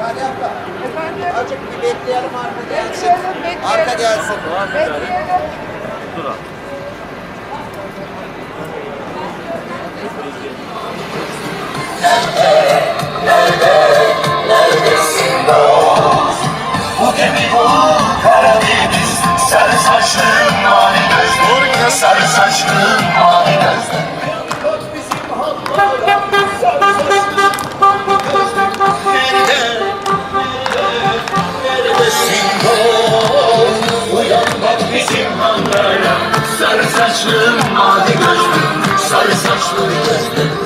Lale abla. Efendim? Azıcık bir bekleyelim arka gelsin. Bekleyelim, bekleyelim. Arka gelsin. Bekleyelim. Dur sarı saçlım mavi gözlüm, sarı saçlım mavi gözlüm. Sarışın mavi gözlü, sarı saçlı gözlü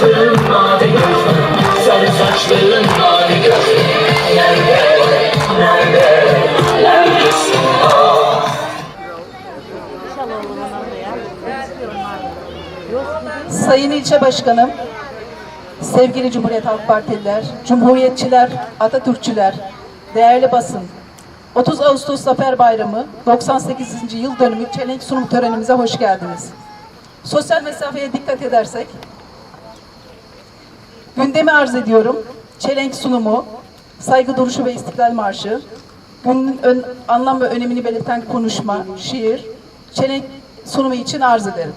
saçların mavi gözlü Sarı saçların mavi gözlü Nerede, nerede, neredesin ah Sayın İlçe Başkanım, sevgili Cumhuriyet Halk Partililer, Cumhuriyetçiler, Atatürkçüler, değerli basın, 30 Ağustos Zafer Bayramı 98. yıl dönümü çelenk sunum törenimize hoş geldiniz. Sosyal mesafeye dikkat edersek Gündemi arz ediyorum. Çelenk sunumu, saygı duruşu ve istiklal marşı, günün ön, anlam ve önemini belirten konuşma, şiir, çelenk sunumu için arz ederim.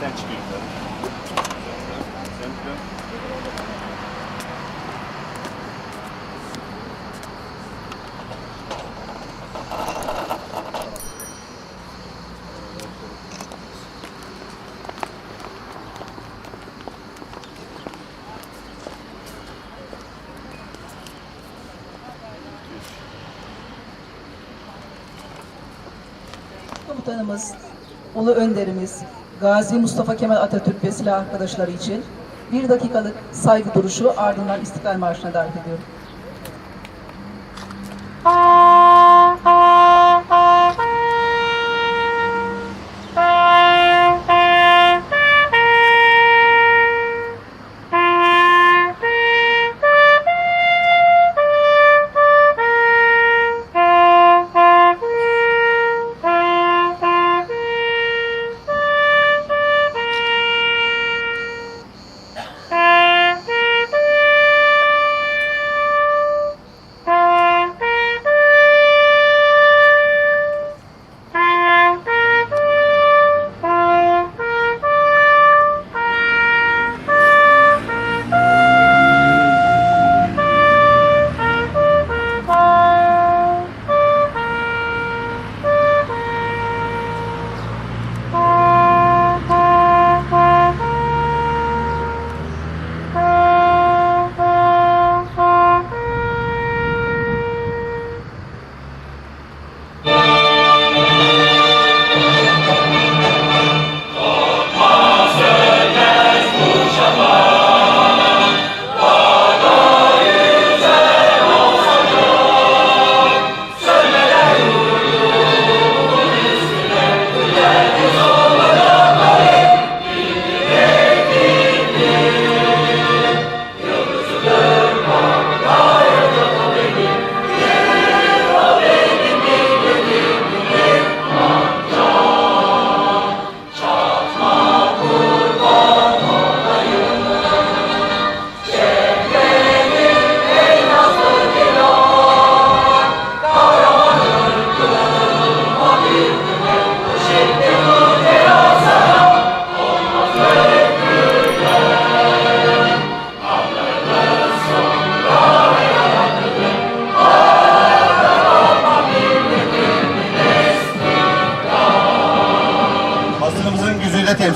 sen çıkıyorsun. Sen, sen, komutanımız, ulu önderimiz Gazi Mustafa Kemal Atatürk ve silah arkadaşları için bir dakikalık saygı duruşu ardından İstiklal Marşı'na davet ediyorum.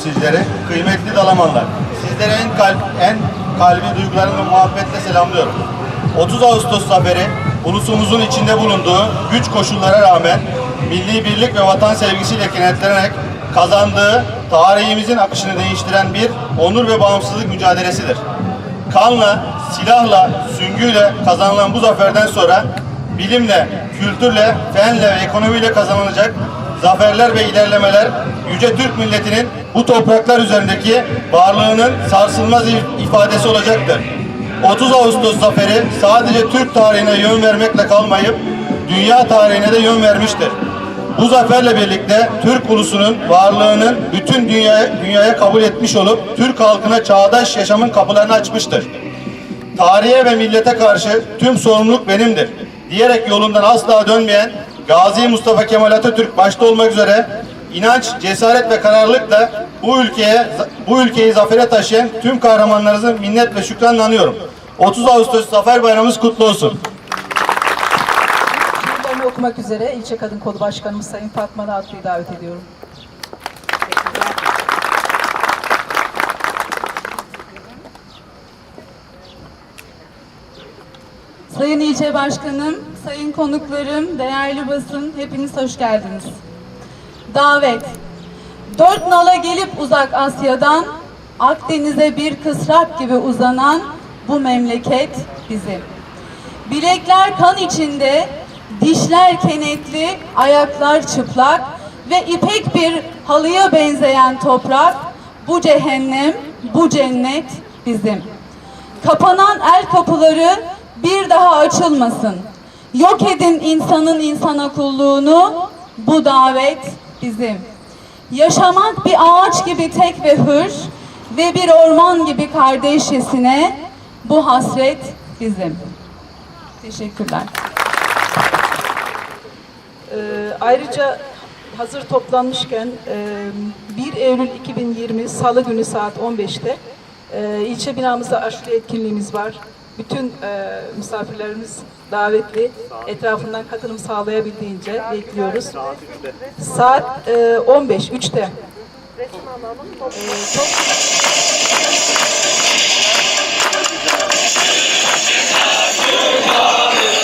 Temsilcileri, kıymetli Dalamanlar. Sizlere en kalp, en kalbi duygularımla muhabbetle selamlıyorum. 30 Ağustos zaferi, ulusumuzun içinde bulunduğu güç koşullara rağmen milli birlik ve vatan sevgisiyle kenetlenerek kazandığı tarihimizin akışını değiştiren bir onur ve bağımsızlık mücadelesidir. Kanla, silahla, süngüyle kazanılan bu zaferden sonra bilimle, kültürle, fenle ve ekonomiyle kazanılacak zaferler ve ilerlemeler yüce Türk milletinin bu topraklar üzerindeki varlığının sarsılmaz if- ifadesi olacaktır. 30 Ağustos zaferi sadece Türk tarihine yön vermekle kalmayıp dünya tarihine de yön vermiştir. Bu zaferle birlikte Türk ulusunun varlığının bütün dünyaya, dünyaya kabul etmiş olup Türk halkına çağdaş yaşamın kapılarını açmıştır. Tarihe ve millete karşı tüm sorumluluk benimdir diyerek yolundan asla dönmeyen Gazi Mustafa Kemal Atatürk başta olmak üzere inanç, cesaret ve kararlılıkla bu ülkeye bu ülkeyi zafere taşıyan tüm kahramanlarınızı minnet ve şükranla anıyorum. 30 Ağustos Zafer Bayramımız kutlu olsun. Şiirlerini okumak üzere İlçe Kadın Kolu Başkanımız Sayın Fatma Natlı'yı davet ediyorum. Sayın İlçe Başkanım, sayın konuklarım, değerli basın, hepiniz hoş geldiniz. Davet. Dört nala gelip uzak Asya'dan, Akdeniz'e bir kısrak gibi uzanan bu memleket bizim. Bilekler kan içinde, dişler kenetli, ayaklar çıplak ve ipek bir halıya benzeyen toprak, bu cehennem, bu cennet bizim. Kapanan el kapıları bir daha açılmasın. Yok edin insanın insana kulluğunu. Bu davet bizim. Yaşamak bir ağaç gibi tek ve hür ve bir orman gibi kardeşçesine bu hasret bizim. Teşekkürler. Ee, ayrıca hazır toplanmışken e, 1 Eylül 2020 Salı günü saat 15'te e, ilçe binamızda aşure etkinliğimiz var. Bütün e, misafirlerimiz davetli. Etrafından katılım sağlayabildiğince bekliyoruz. Saat e, 15, 3'te. E, çok Bugün 30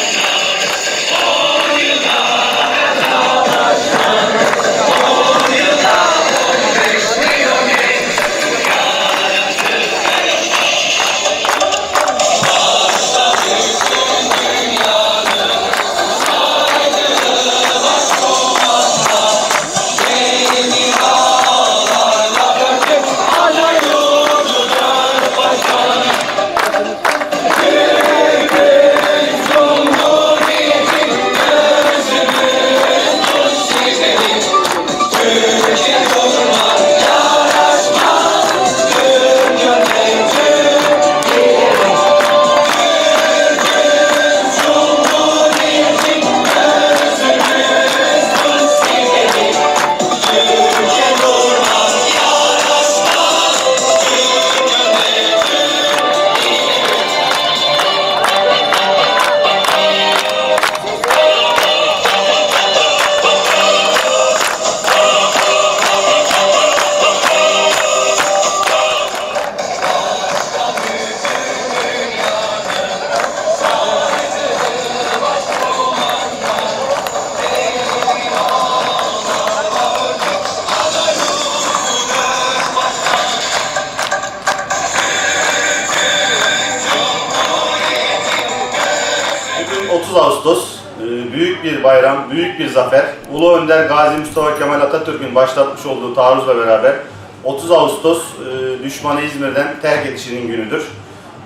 Ağustos, e, büyük bir bayram, büyük bir zafer. Ulu Önder Gazi Mustafa Kemal Atatürk'ün başlatmış olduğu taarruzla beraber 30 Ağustos e, düşmanı İzmir'den terk edişinin günüdür.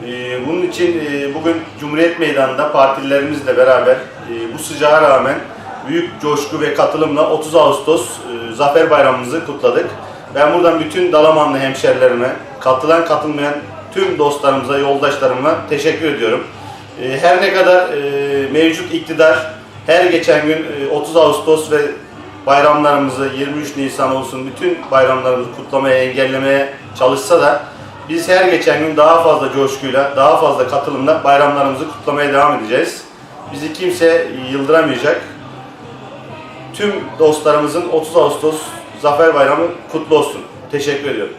E, Bunun için bugün Cumhuriyet Meydanı'nda partililerimizle beraber bu sıcağa rağmen büyük coşku ve katılımla 30 Ağustos Zafer Bayramımızı kutladık. Ben buradan bütün Dalamanlı hemşerilerime, katılan katılmayan tüm dostlarımıza, yoldaşlarıma teşekkür ediyorum. E, Her ne kadar e, mevcut iktidar her geçen gün e, 30 Ağustos ve bayramlarımızı 23 Nisan olsun bütün bayramlarımızı kutlamaya, engellemeye çalışsa da biz her geçen gün daha fazla coşkuyla, daha fazla katılımla bayramlarımızı kutlamaya devam edeceğiz. Bizi kimse yıldıramayacak. Tüm dostlarımızın 30 Ağustos Zafer Bayramı kutlu olsun. Teşekkür ediyorum.